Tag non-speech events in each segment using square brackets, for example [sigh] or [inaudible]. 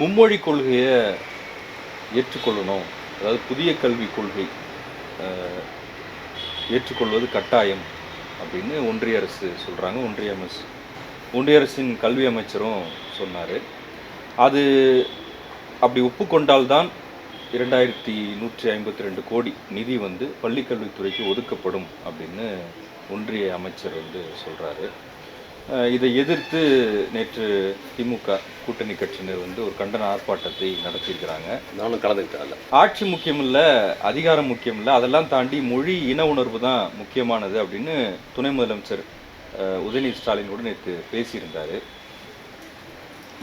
மும்மொழி கொள்கையை ஏற்றுக்கொள்ளணும். அதாவது புதிய கல்விக் கொள்கை ஏற்றுக்கொள்வது கட்டாயம் அப்படின்னு ஒன்றிய அரசு சொல்கிறாங்க ஒன்றிய அமைச்சு ஒன்றிய அரசின் கல்வி அமைச்சரும் சொன்னார். அது அப்படி ஒப்புக்கொண்டால்தான் இரண்டாயிரத்தி நூற்றி ஐம்பத்தி ரெண்டு கோடி நிதி வந்து பள்ளிக்கல்வித்துறைக்கு ஒதுக்கப்படும் அப்படின்னு ஒன்றிய அமைச்சர் வந்து சொல்கிறாரு இதை எதிர்த்து நேற்று திமுக கூட்டணி கட்சியினர் வந்து ஒரு கண்டன ஆர்ப்பாட்டத்தை நடத்தியிருக்கிறாங்க. நானும் கலந்துக்கிட்டேன் ஆட்சி முக்கியம் இல்ல அதிகாரம் முக்கியம் இல்ல அதெல்லாம் தாண்டி மொழி இன உணர்வு தான் முக்கியமானது அப்படின்னு துணை முதலமைச்சர் உதயநிதி ஸ்டாலின் கூட நேற்று பேசியிருந்தாரு.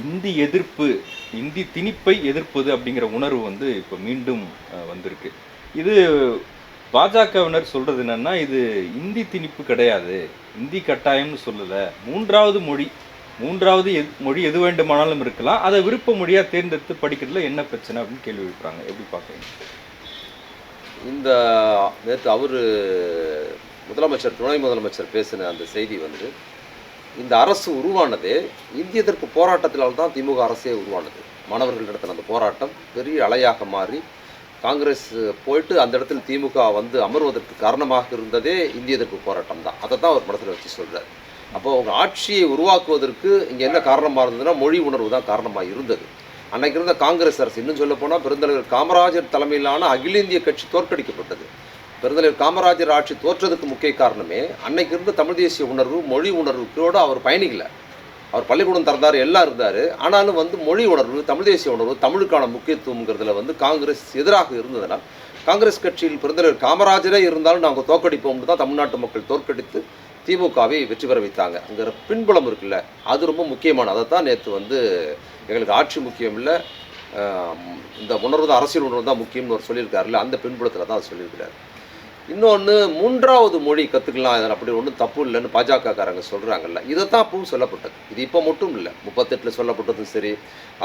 இந்தி எதிர்ப்பு இந்தி திணிப்பை எதிர்ப்பது அப்படிங்கிற உணர்வு வந்து இப்போ மீண்டும் வந்திருக்கு. இது பாஜகவினர் சொல்றது என்னன்னா இது இந்தி திணிப்பு கிடையாது. இந்தி கட்டாயம்னு சொல்லலை. மூன்றாவது மொழி மூன்றாவது எது- மொழி எது வேண்டுமானாலும் இருக்கலாம். அதை விருப்ப மொழியாக தேர்ந்தெடுத்து படிக்கிறதுல என்ன பிரச்சனை அப்படின்னு கேள்வி எழுப்புறாங்க. எப்படி பார்க்குறீங்க? இந்த நேற்று அவர் முதலமைச்சர் துணை முதலமைச்சர் பேசின அந்த செய்தி வந்து இந்த அரசு உருவானதே இந்திய எதிர்ப்பு போராட்டத்தினால் தான் திமுக அரசே உருவானது. மாணவர்கள் நடத்தின அந்த போராட்டம் பெரிய அலையாக மாறி காங்கிரஸ் போயிட்டு அந்த இடத்துல திமுக வந்து அமர்வதற்கு காரணமாக இருந்ததே இந்திய எதிர்ப்பு போராட்டம் தான். அதை தான் அவர் படத்தில் வச்சு சொல்கிறார் அப்போ அவங்க ஆட்சியை உருவாக்குவதற்கு இங்கே என்ன காரணமாக இருந்ததுன்னா மொழி உணர்வு தான் காரணமாக இருந்தது. அன்னைக்கு இருந்த காங்கிரஸ் அரசு இன்னும் சொல்ல போனால் பெருந்தலைவர் காமராஜர் தலைமையிலான அகில இந்திய கட்சி தோற்கடிக்கப்பட்டது. பெருந்தலைவர் காமராஜர் ஆட்சி தோற்றதுக்கு முக்கிய காரணமே அன்னைக்கு இருந்த தமிழ் தேசிய உணர்வு மொழி உணர்வுக்கோடு அவர் பயணிக்கலை. அவர் பள்ளிக்கூடம் திறந்தார் எல்லாம் இருந்தார். ஆனாலும் வந்து மொழி உணர்வு தமிழ் தேசிய உணர்வு தமிழுக்கான முக்கியத்துவங்கிறதுல வந்து காங்கிரஸ் எதிராக இருந்ததனால் காங்கிரஸ் கட்சியில் பிறந்தவர் காமராஜரே இருந்தாலும் நாங்கள் தோற்கடிப்போம்னு தான் தமிழ்நாட்டு மக்கள் தோற்கடித்து திமுகவை வெற்றி பெற வைத்தாங்க. அங்கிற பின்புலம் இருக்குல்ல அது ரொம்ப முக்கியமான அதை தான் நேற்று வந்து எங்களுக்கு ஆட்சி முக்கியம் இல்லை இந்த உணர்வு தான் அரசியல் உணர்வு தான் முக்கியம்னு அவர் சொல்லியிருக்காருல்ல அந்த பின்புலத்தில் தான் அவர் சொல்லியிருக்கிறார். இன்னொன்று மூன்றாவது மொழி கற்றுக்கலாம் இதில் அப்படி ஒன்றும் தப்பு இல்லைன்னு பாஜகக்காரங்க சொல்கிறாங்கல்ல இதை தான் அப்பவும் சொல்லப்பட்டது. இது இப்போ மட்டும் இல்லை. முப்பத்தெட்டில் சொல்லப்பட்டதும் சரி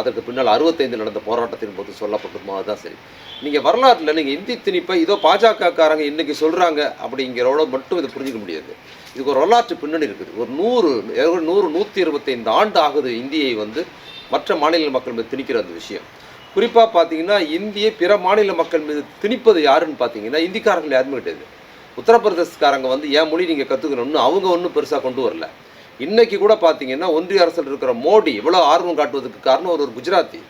அதற்கு பின்னால் அறுபத்தைந்து நடந்த போராட்டத்தின் போது சொல்லப்பட்டதும் அதுதான் சரி. நீங்கள் வரலாற்றில் நீங்கள் இந்தி திணிப்பை இதோ பாஜகக்காரங்க இன்றைக்கி சொல்கிறாங்க அப்படிங்கிறோட மட்டும் இதை புரிஞ்சிக்க முடியாது. இதுக்கு ஒரு வரலாற்று பின்னணி இருக்குது. ஒரு நூறு ஒரு நூறு நூற்றி இருபத்தைந்து ஆண்டு ஆகுது இந்தியை வந்து மற்ற மாநில மக்கள் மீது திணிக்கிற அந்த விஷயம். குறிப்பாக பார்த்தீங்கன்னா இந்தியை பிற மாநில மக்கள் மீது திணிப்பது யாருன்னு பார்த்தீங்கன்னா இந்திக்காரர்கள் யாருமே கிடையாது உத்தரப்பிரதேசக்காரங்க வந்து ஏன் மொழி நீங்கள் கற்றுக்கணும்னு அவங்க ஒன்றும் பெருசாக கொண்டு வரல. இன்றைக்கி கூட பார்த்தீங்கன்னா ஒன்றிய அரசில் இருக்கிற மோடி இவ்வளோ ஆர்வம் காட்டுவதற்கு காரணம் ஒரு குஜராத்தி.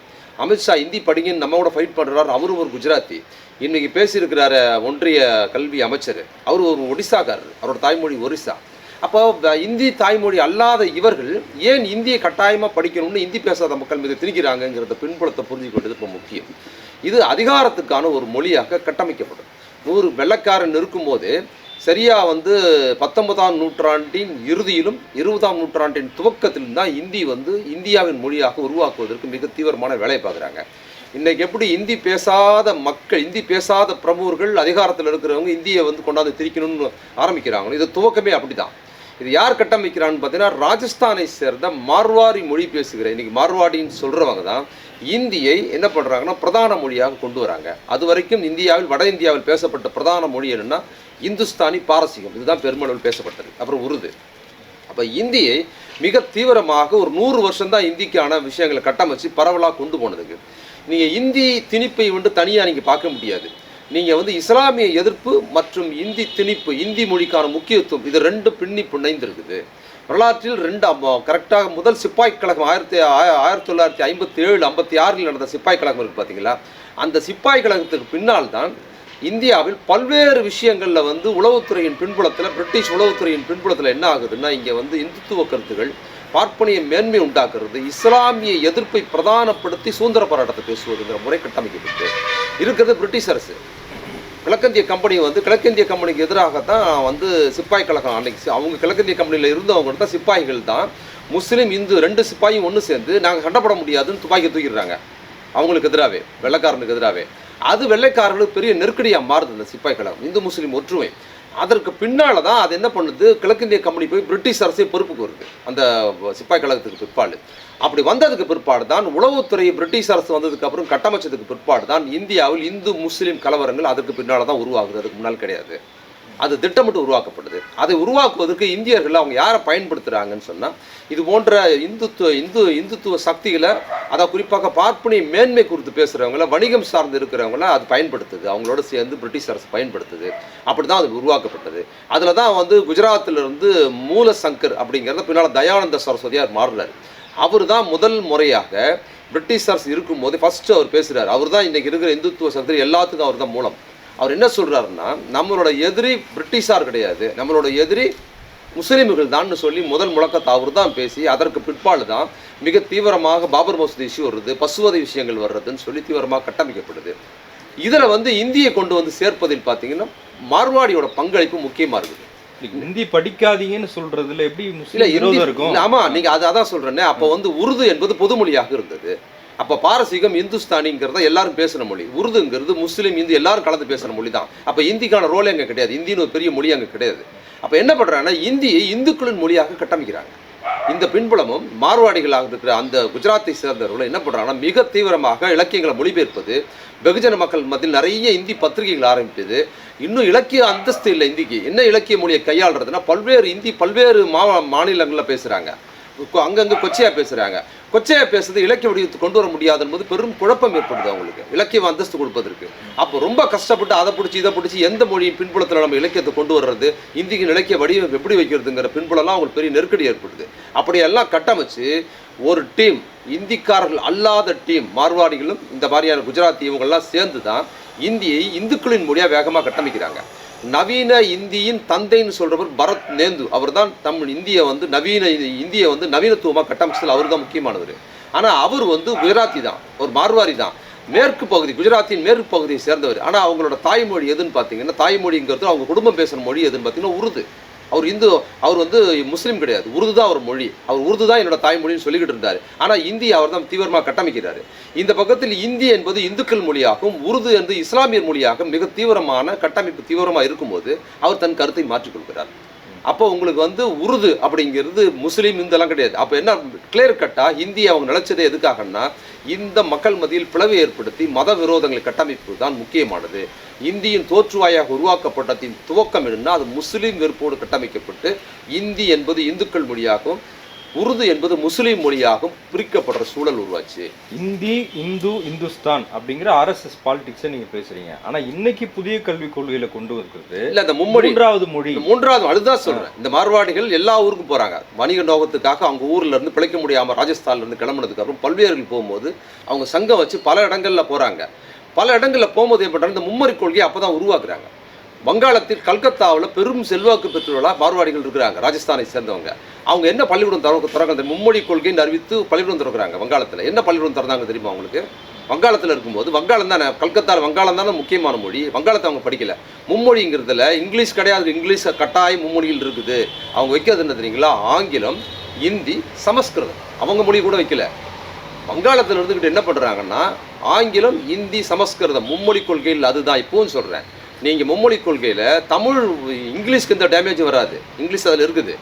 அமித்ஷா இந்தி படிங்கன்னு நம்ம கூட ஃபைட் பண்ணுறாரு அவரும் ஒரு குஜராத்தி. இன்றைக்கி பேசியிருக்கிறார் ஒன்றிய கல்வி அமைச்சர். அவர் ஒரு ஒடிசாக்காரர் அவரோட தாய்மொழி ஒரிசா. அப்போ இந்தி தாய்மொழி அல்லாத இவர்கள் ஏன் இந்தியை கட்டாயமாக படிக்கணும்னு இந்தி பேசாத மக்கள் மீது திணிக்கிறாங்கங்கிறத பின்புலத்தை புரிஞ்சுக்கொண்டது இப்போ முக்கியம். இது அதிகாரத்துக்கான ஒரு மொழியாக கட்டமைக்கப்படும். நூறு வெள்ளக்காரன் இருக்கும்போது சரியாக வந்து பத்தொன்பதாம் நூற்றாண்டின் இறுதியிலும் இருபதாம் நூற்றாண்டின் துவக்கத்திலும் தான் இந்தி வந்து இந்தியாவின் மொழியாக உருவாக்குவதற்கு மிக தீவிரமான வேலையை பார்க்குறாங்க. இன்றைக்கி எப்படி இந்தி பேசாத மக்கள் இந்தி பேசாத பிரமுகர்கள் அதிகாரத்தில் இருக்கிறவங்க இந்தியை வந்து கொண்டாந்து திரிக்கணும்னு ஆரம்பிக்கிறாங்க இது துவக்கமே அப்படி தான் இது யார் கட்டமைக்கிறான்னு பார்த்தீங்கன்னா ராஜஸ்தானை சேர்ந்த மார்வாரி மொழி பேசுகிற இன்றைக்கி மார்வாடின்னு சொல்கிறவங்க தான் இந்தியை என்ன பண்ணுறாங்கன்னா பிரதான மொழியாக கொண்டு வராங்க. அது வரைக்கும் இந்தியாவில் வட இந்தியாவில் பேசப்பட்ட பிரதான மொழி என்னென்னா இந்துஸ்தானி பாரசீகம். இதுதான் பெருமளவில் பேசப்பட்டது. அப்புறம் உருது. அப்போ இந்தியை மிக தீவிரமாக ஒரு நூறு வருஷம்தான் இந்திக்கான விஷயங்களை கட்டமைச்சு பரவலாக கொண்டு போனதுக்கு. நீங்கள் இந்தி திணிப்பை வந்து தனியாக நீங்கள் பார்க்க முடியாது. நீங்கள் வந்து இஸ்லாமிய எதிர்ப்பு மற்றும் இந்தி திணிப்பு இந்தி மொழிக்கான முக்கியத்துவம் இது ரெண்டு பின்னி பிணைந்திருக்குது. வரலாற்றில் ரெண்டு கரெக்டாக முதல் சிப்பாய் கழகம் ஆயிரத்தி ஆயிரத்தி தொள்ளாயிரத்தி ஐம்பத்தி ஏழு ஐம்பத்தி ஆறில் நடந்த சிப்பாய் கழகம் இருக்குது பார்த்தீங்களா அந்த சிப்பாய் கழகத்துக்கு பின்னால் தான் இந்தியாவில் பல்வேறு விஷயங்களில் வந்து உளவுத்துறையின் பின்புலத்தில் பிரிட்டிஷ் உளவுத்துறையின் பின்புலத்தில் என்ன ஆகுதுன்னா இங்கே வந்து இந்துத்துவ கருத்துகள் பார்ப்பனிய மேன்மை உண்டாக்குறது இஸ்லாமிய எதிர்ப்பை பிரதானப்படுத்தி சுதந்திர போராட்டத்தை பேசுவதுங்கிற முறை கட்டமைக்கப்பட்டு இருக்கிறது பிரிட்டிஷ் அரசு. கிழக்கிந்திய கம்பெனி வந்து கிழக்கிந்திய கம்பெனிக்கு எதிராகத்தான் வந்து சிப்பாய் கழகம் அன்னைக்கு அவங்க கிழக்கிந்திய கம்பெனியில் இருந்தவங்க தான் சிப்பாய்கள் தான். முஸ்லீம் இந்து ரெண்டு சிப்பாயும் ஒன்று சேர்ந்து நாங்கள் சண்டைப்பட முடியாதுன்னு துப்பாக்கி தூக்கிடுறாங்க. அவங்களுக்கு எதிராகவே வெள்ளைக்காரனுக்கு எதிராகவே அது வெள்ளைக்காரர்களுக்கு பெரிய நெருக்கடியாக மாறுது இந்த சிப்பாய் கழகம். இந்து முஸ்லீம் ஒற்றுமை. அதற்கு பின்னால் தான் அது என்ன பண்ணுது? கிழக்கிந்திய கம்பெனி போய் பிரிட்டிஷ் அரசே பொறுப்புக்கு வருது. அந்த சிப்பாய் கழகத்துக்கு பிற்பாடு. அப்படி வந்ததுக்கு பிற்பாடு தான் உளவுத்துறை பிரிட்டிஷ் அரசு வந்ததுக்கு அப்புறம் கட்டமைச்சதுக்கு பிற்பாடு தான் இந்தியாவில் இந்து முஸ்லீம் கலவரங்கள் அதற்கு பின்னால் தான் உருவாகுது. அதுக்கு முன்னால் கிடையாது. அது திட்டமிட்டு உருவாக்கப்படுது அதை உருவாக்குவதற்கு இந்தியர்கள் அவங்க யாரை பயன்படுத்துகிறாங்கன்னு சொன்னால் இது போன்ற இந்துத்துவ இந்து இந்துத்துவ சக்திகளை அதை குறிப்பாக பார்ப்பனி மேன்மை குறித்து பேசுகிறவங்கள வணிகம் சார்ந்து இருக்கிறவங்கள அது பயன்படுத்துது. அவங்களோட சேர்ந்து பிரிட்டிஷ் அரசு பயன்படுத்துது. அப்படி தான் அது உருவாக்கப்பட்டது. அதில் தான் வந்து குஜராத்தில் இருந்து மூலசங்கர் அப்படிங்கிறத பின்னால் தயானந்த சரஸ்வதியார் மாறினார் அவர் தான் முதல் முறையாக பிரிட்டிஷ் அரசு இருக்கும்போது ஃபஸ்ட்டு அவர் பேசுகிறார் அவர் தான் இன்றைக்கி இருக்கிற இந்துத்துவ சக்தி எல்லாத்துக்கும் அவர் தான் மூலம். அவர் என்ன சொல்றாருன்னா நம்மளோட எதிரி பிரிட்டிஷார் கிடையாது. நம்மளோட எதிரி முஸ்லீம்கள் தான் சொல்லி முதல் முழக்கத்தை அவர் தான் பேசி அதற்கு பிற்பாடு தான் மிக தீவிரமாக பாபர் மசூதி இஷ்யூ வருது பசுவதை விஷயங்கள் வர்றதுன்னு சொல்லி தீவிரமாக கட்டமைக்கப்படுது. இதில் வந்து இந்தியை கொண்டு வந்து சேர்ப்பதில் பார்த்தீங்கன்னா மார்வாடியோட பங்களிப்பு முக்கியமாக இருக்குது. ஹிந்தி படிக்காதீங்கன்னு சொல்றதுல எப்படி முஸ்லீம் இருக்கும்? ஆமா நீங்க அது அதான் சொல்றேனே அப்ப வந்து உருது என்பது பொதுமொழியாக இருந்தது. அப்போ பாரசீகம் இந்துஸ்தானிங்கிறத எல்லாரும் பேசுகிற மொழி. உருதுங்கிறது முஸ்லீம் இந்து எல்லாரும் கலந்து பேசுகிற மொழி தான் அப்போ இந்திக்கான ரோலே அங்கே கிடையாது. இந்தின்னு ஒரு பெரிய மொழி அங்கே கிடையாது. அப்போ என்ன பண்ணுறாங்கன்னா இந்தியை இந்துக்களின் மொழியாக கட்டமைக்கிறாங்க. இந்த பின்புலமும் மார்வாடிகளாக இருக்கிற அந்த குஜராத்தை சேர்ந்தவர்கள் என்ன பண்ணுறாங்கன்னா மிக தீவிரமாக இலக்கியங்களை மொழிபெயர்ப்பது வெகுஜன மக்கள் மத்தியில் நிறைய இந்தி பத்திரிகைகள் ஆரம்பித்தது இன்னும் இலக்கிய அந்தஸ்து இல்லை இந்திக்கு. என்ன இலக்கிய மொழியை கையாளுறதுன்னா பல்வேறு இந்தி பல்வேறு மா மாநிலங்களில் பேசுகிறாங்க அங்கங்கே கொச்சையாக பேசுகிறாங்க கொச்சையாக பேசுறது இலக்கிய வடிவத்தை கொண்டு வர முடியாது என்பது பெரும் குழப்பம் ஏற்படுது அவங்களுக்கு. இலக்கிய அந்தஸ்து கொடுப்பதற்கு. அப்போ ரொம்ப கஷ்டப்பட்டு அதை பிடிச்சி இதை பிடிச்சி எந்த மொழியின் பின்புலத்தில் நம்ம இலக்கியத்தை கொண்டு வர்றது இந்திக்கு இலக்கிய வடிவம் எப்படி வைக்கிறதுங்கிற பின்புலம்லாம் அவங்களுக்கு பெரிய நெருக்கடி ஏற்படுது. அப்படியெல்லாம் கட்டமைச்சு ஒரு டீம் இந்திக்காரர்கள் அல்லாத டீம் மார்வாடிகளும் இந்த மாதிரியான குஜராத்தி இவங்கெல்லாம் சேர்ந்து தான் இந்தியை இந்துக்களின் மொழியாக வேகமாக கட்டமைக்கிறாங்க. நவீன இந்தியின் தந்தைன்னு சொல்கிறவர் பரத் நேந்து. அவர் தான் தமிழ் இந்தியை வந்து நவீன இந்தியை வந்து நவீனத்துவமாக கட்டமைச்சதில் அவர் தான் முக்கியமானவர். ஆனால் அவர் வந்து குஜராத்தி தான். ஒரு மார்வாரி தான். மேற்கு பகுதி குஜராத்தின் மேற்கு பகுதியை சேர்ந்தவர். ஆனால் அவங்களோட தாய்மொழி எதுன்னு பார்த்தீங்கன்னா தாய்மொழிங்கிறது அவங்க குடும்பம் பேசுகிற மொழி எதுன்னு பார்த்தீங்கன்னா உருது. அவர் இந்து அவர் வந்து முஸ்லீம் கிடையாது. உருது தான் அவர் மொழி. அவர் உருது தான் என்னோட தாய்மொழின்னு சொல்லிக்கிட்டு இருந்தார். ஆனால் இந்தி அவர் தான் தீவிரமாக கட்டமைக்கிறார். இந்த பக்கத்தில் இந்தி என்பது இந்துக்கள் மொழியாகவும் உருது என்பது இஸ்லாமியர் மொழியாகவும் மிக தீவிரமான கட்டமைப்பு தீவிரமாக இருக்கும்போது அவர் தன் கருத்தை மாற்றிக்கொள்கிறார் அப்போ உங்களுக்கு வந்து உருது அப்படிங்கிறது முஸ்லீம் இந்தெல்லாம் கிடையாது. அப்போ என்ன கிளியர் கட்டாக ஹிந்தி அவங்க நினைச்சது எதுக்காகன்னா இந்த மக்கள் மத்தியில் பிளவை ஏற்படுத்தி மத விரோதங்களை கட்டமைப்பு தான் முக்கியமானது. இந்தியின் தோற்றுவாயாக உருவாக்கப்பட்டதின் துவக்கம் என்னன்னா அது முஸ்லீம் வெறுப்போடு கட்டமைக்கப்பட்டு இந்தி என்பது இந்துக்கள் மொழியாகவும் உருது என்பது முஸ்லீம் மொழியாகவும் பிரிக்கப்படுற சூழல் உருவாச்சு. இந்தி இந்து இந்துஸ்தான் அப்படிங்கிற ஆர்எஸ்எஸ் பாலிடிக்ஸை நீங்க பேசுறீங்க. ஆனா இன்னைக்கு புதிய கல்விக் கொள்கையில கொண்டு இருக்கிறது இல்ல இந்த மும்மொழி மூன்றாவது மொழி. மூன்றாவது அதுதான் சொல்றேன். இந்த மார்வாடிகள் எல்லா ஊருக்கும் போறாங்க. வணிக நோக்கத்துக்காக அவங்க ஊர்ல இருந்து பிழைக்க முடியாம ராஜஸ்தான்ல இருந்து கிளம்புனதுக்கு அப்புறம் பல்வேறு போகும்போது அவங்க சங்கம் வச்சு பல இடங்கள்ல போறாங்க. பல இடங்கள்ல போகும்போது ஏற்பட்ட இந்த மும்மொழி கொள்கையை அப்பதான் உருவாக்குறாங்க. வங்காளத்தில் கல்கத்தாவில் பெரும் செல்வாக்கு பெற்றுள்ளா மார்வாடிகள் இருக்கிறாங்க ராஜஸ்தானை சேர்ந்தவங்க. அவங்க என்ன பள்ளிக்கூடம் திறக்க திறக்க அந்த மும்மொழி கொள்கைன்னு அறிவித்து பள்ளிக்கூடம் திறக்கிறாங்க வங்காளத்தில். என்ன பள்ளிக்கூடம் திறந்தாங்க தெரியுமா அவங்களுக்கு வங்காளத்தில் இருக்கும்போது வங்காளம் தானே? கல்கத்தாவில் வங்காளம் தானே முக்கியமான மொழி. வங்காளத்தை அவங்க படிக்கல. மும்மொழிங்கிறதுல இங்கிலீஷ் கிடையாது. இங்கிலீஷ் கட்டாய மும்மொழியில் இருக்குது. அவங்க வைக்கிறது என்ன தெரியுங்களா? ஆங்கிலம் இந்தி சமஸ்கிருதம். அவங்க மொழி கூட வைக்கல. வங்காளத்தில் இருந்துக்கிட்டு என்ன பண்ணுறாங்கன்னா ஆங்கிலம் இந்தி சமஸ்கிருதம் மும்மொழி கொள்கையில் அதுதான். இப்போவும் சொல்கிறேன் நீங்கள் மும்மொழி கொள்கையில் தமிழ் இங்கிலீஷ்க்கு எந்த டேமேஜ் வராது. இங்கிலீஷ் அதில் இருக்குது.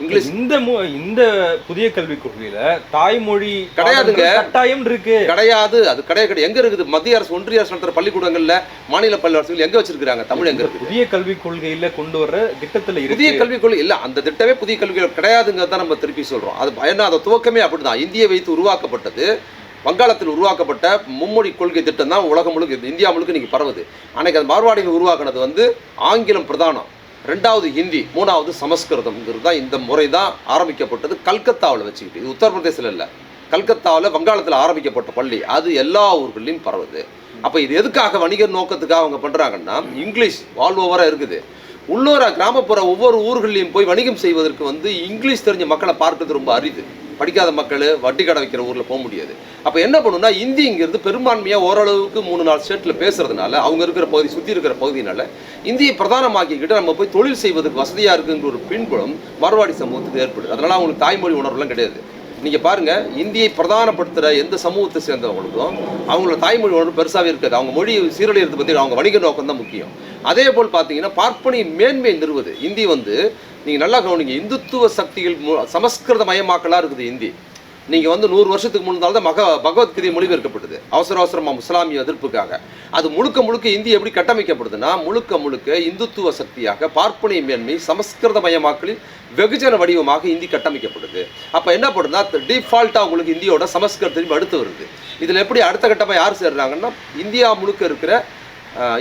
இங்கிலீஷ் இந்த இந்த புதிய கல்விக் கொள்கையில தாய்மொழி கிடையாதுங்க. கட்டாயம் இருக்கு. கிடையாது. அது கிடையாது கிடையாது. எங்கே இருக்குது? மத்திய அரசு ஒன்றிய அரசு நடத்துகிற பள்ளிக்கூடங்களில் மாநில பள்ளி அரசுகள் எங்கே வச்சிருக்காங்க தமிழ் எங்கே இருக்குது? புதிய கல்விக் கொள்கையில கொண்டு வர்ற திட்டத்துல புதிய இருக்கு கல்விக் கொள்கை இல்லை. அந்த திட்டமே புதிய கல்விக் கிடையாதுங்கிறத தான் நம்ம திருப்பி சொல்கிறோம் அது ஏன்னா அந்த துவக்கமே அப்படிதான். இந்தியை வைத்து உருவாக்கப்பட்டது. வங்காளத்தில் உருவாக்கப்பட்ட மும்மொழி கொள்கை திட்டம் தான் உலகம் முழுக்க இது இந்தியா முழுக்க இன்றைக்கி பரவுது. அன்னைக்கு அந்த மார்வாடிகள் உருவாக்குனது வந்து ஆங்கிலம் பிரதானம் ரெண்டாவது ஹிந்தி மூணாவது சமஸ்கிருதம்ங்கிறது தான் இந்த முறை தான் ஆரம்பிக்கப்பட்டது கல்கத்தாவில் வச்சுக்கிட்டு. இது உத்தரப்பிரதேசில் இல்லை. கல்கத்தாவில் வங்காளத்தில் ஆரம்பிக்கப்பட்ட பள்ளி அது எல்லா ஊர்கள்லையும் பரவுது. அப்போ இது எதுக்காக வணிகர் நோக்கத்துக்காக அவங்க பண்ணுறாங்கன்னா இங்கிலீஷ் ஆல் ஓவராக இருக்குது. உள்ளூர கிராமப்புற ஒவ்வொரு ஊர்களையும் போய் வணிகம் செய்வதற்கு வந்து இங்கிலீஷ் தெரிஞ்ச மக்களை பார்க்கறது ரொம்ப அரிது. படிக்காத மக்கள் வட்டி கடை வைக்கிற ஊரில் போக முடியாது. அப்போ என்ன பண்ணுன்னா இங்கேருந்து பெரும்பான்மையாக ஓரளவுக்கு மூணு நாலு ஸ்டேட்டில் பேசுறதுனால அவங்க இருக்கிற பகுதி சுற்றி இருக்கிற பகுதினால இந்தியை பிரதானமாக்கிக்கிட்டு நம்ம போய் தொழில் செய்வதற்கு வசதியாக இருக்குங்கிற ஒரு பின்புலம் மறுவாடி சமூகத்துக்கு ஏற்படுது. அதனால் அவங்களுக்கு தாய்மொழி உணர்வுலாம் கிடையாது. நீங்கள் பாருங்கள் இந்தியை பிரதானப்படுத்துகிற எந்த சமூகத்தை சேர்ந்தவங்களுக்கும் அவங்களோட தாய்மொழி உணர்வு பெருசாகவே இருக்காது. அவங்க மொழி சீரழியறது பற்றி அவங்க வணிக நோக்கம் தான் முக்கியம். அதே போல் பார்த்தீங்கன்னா பார்ப்பனையின் மேன்மை நிறுவது. இந்தி வந்து நீங்கள் நல்லா கவனிங்க இந்துத்துவ சக்திகள் சமஸ்கிருத மயமாக்கலாக இருக்குது இந்தி. நீங்கள் வந்து நூறு வருஷத்துக்கு முன்னால தான் மக பகவத்கீதை மொழிபெயர்க்கப்பட்டது அவசர அவசரமாக முஸ்லாமிய எதிர்ப்புக்காக. அது முழுக்க முழுக்க இந்தி எப்படி கட்டமைக்கப்படுதுன்னா முழுக்க முழுக்க இந்துத்துவ சக்தியாக பார்ப்பனிய மேன்மை சமஸ்கிருத மயமாக்கலில் வெகுஜன வடிவமாக இந்தி கட்டமைக்கப்படுது. அப்போ என்ன பண்ணுதுன்னா டிஃபால்ட்டாக உங்களுக்கு இந்தியோட சமஸ்கிருதத்தையும் அடுத்து வருது. இதில் எப்படி அடுத்த கட்டமாக யார் சேர்றாங்கன்னா இந்தியா முழுக்க இருக்கிற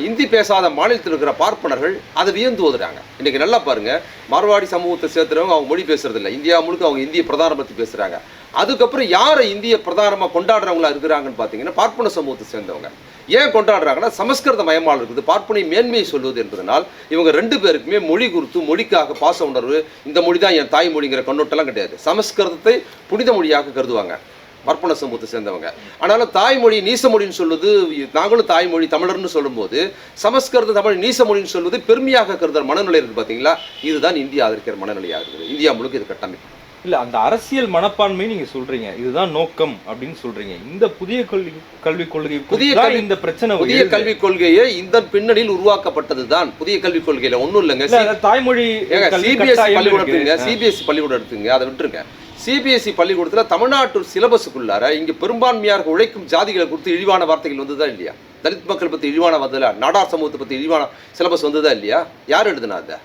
இந்தி பேசாத மாநிலத்தில் இருக்கிற பார்ப்பனர்கள் அதை வியந்து ஓதுறாங்க இன்றைக்கி நல்லா பாருங்க மார்வாடி சமூகத்தை சேர்த்துறவங்க அவங்க மொழி பேசுறதில்ல. இந்தியா முழுக்க அவங்க இந்திய பிரதானம் பற்றி பேசுகிறாங்க அதுக்கப்புறம் யாரை இந்திய பிரதானமாக கொண்டாடுறவங்களா இருக்கிறாங்கன்னு பார்த்தீங்கன்னா பார்ப்பன சமூகத்தை சேர்ந்தவங்க. ஏன் கொண்டாடுறாங்கன்னா சமஸ்கிருத மயமால் இருக்குது. பார்ப்பனை மேன்மையை சொல்வது என்பதனால் இவங்க ரெண்டு பேருக்குமே மொழி குறித்து மொழிக்காக பாச உணர்வு இந்த மொழி தான் என் தாய்மொழிங்கிற கண்ணோட்டெல்லாம் கிடையாது. சமஸ்கிருதத்தை புனித மொழியாக கருதுவாங்க. பார்ப்பன சமூகத்தை சேர்ந்தவங்க. ஆனாலும் தாய்மொழி நீசமொழின்னு சொல்வது நாங்களும் தாய்மொழி தமிழர்னு சொல்லும்போது சமஸ்கிருத தமிழ் நீசமொழின்னு சொல்வது பெருமையாக கருதுற மனநிலை இருக்குது பார்த்தீங்களா இதுதான் இந்தியா ஆதரிக்கிற மனநிலையாக இருக்குது. இந்தியா முழுக்க இது கட்டமைப்பு. இல்ல அந்த அரசியல் மனப்பான்மை நீங்க சொல்றீங்க. இதுதான் நோக்கம் அப்படின்னு சொல்றீங்க. இந்த புதிய கல்வி கல்விக் கொள்கை புதிய இந்த பிரச்சனை புதிய. கல்விக் கொள்கையே இந்த பின்னணியில் உருவாக்கப்பட்டது தான் புதிய கல்விக் கொள்கையில ஒன்றும் இல்லைங்க. தாய்மொழி சிபிஎஸ்சி பள்ளிக்கூடம். எடுத்துங்க சிபிஎஸ்சி பள்ளிக்கூடம் எடுத்துங்க அதை விட்டுருங்க. சிபிஎஸ்சி பள்ளிக்கூடத்தில் தமிழ்நாட்டு சிலபஸுக்குள்ளார இங்கே பெரும்பான்மையாக உழைக்கும் ஜாதிகளை கொடுத்து இழிவான வார்த்தைகள் வந்ததா இல்லையா? தலித் மக்கள் பற்றி இழிவான வந்ததா நாடார் சமூகத்தை பற்றி இழிவான சிலபஸ் வந்ததா இல்லையா? யார் எழுதுனா அதை?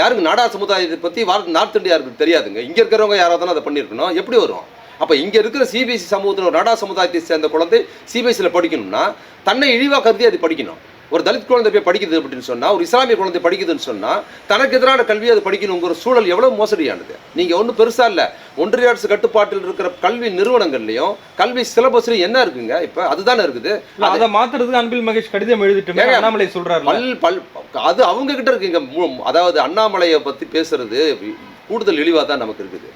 யாருக்கு நாடார் சமுதாயத்தை பற்றி வார் நார்த் இந்தியாருக்கு தெரியாதுங்க. இங்கே இருக்கிறவங்க யாராவது அதை பண்ணியிருக்கணும். எப்படி வரும்? அப்போ இங்கே இருக்கிற சிபிஎஸ்சி சமூகத்தில் ஒரு நாடார் சமுதாயத்தை சேர்ந்த குழந்தை சிபிஎஸ்சியில் படிக்கணும்னா தன்னை இழிவாக கருதி அது படிக்கணும். ஒரு தலித் குழந்தை போய் படிக்குது அப்படின்னு சொன்னா ஒரு இஸ்லாமிய குழந்தை படிக்குதுன்னு சொன்னா தனக்கு எதிரான கல்வி அது படிக்கணுங்கிற சூழல் எவ்வளவு மோசடியானது? நீங்க ஒன்றும் பெருசா இல்ல. ஒன்றிய அரசு கட்டுப்பாட்டில் இருக்கிற கல்வி நிறுவனங்கள்லயும் கல்வி சிலபஸ்லயும் என்ன இருக்குங்க? இப்ப அதுதானே இருக்குது. அதை மாத்துறதுக்கு அன்பில் மகேஷ் கடிதம் எழுதிட்டுமே ஏங்க, அண்ணாமலை சொல்றாருல. பல் பல் அது அவங்க கிட்ட இருக்குங்க அதாவது அண்ணாமலையை பத்தி பேசுறது கூடுதல் இழிவா தான் நமக்கு இருக்குது.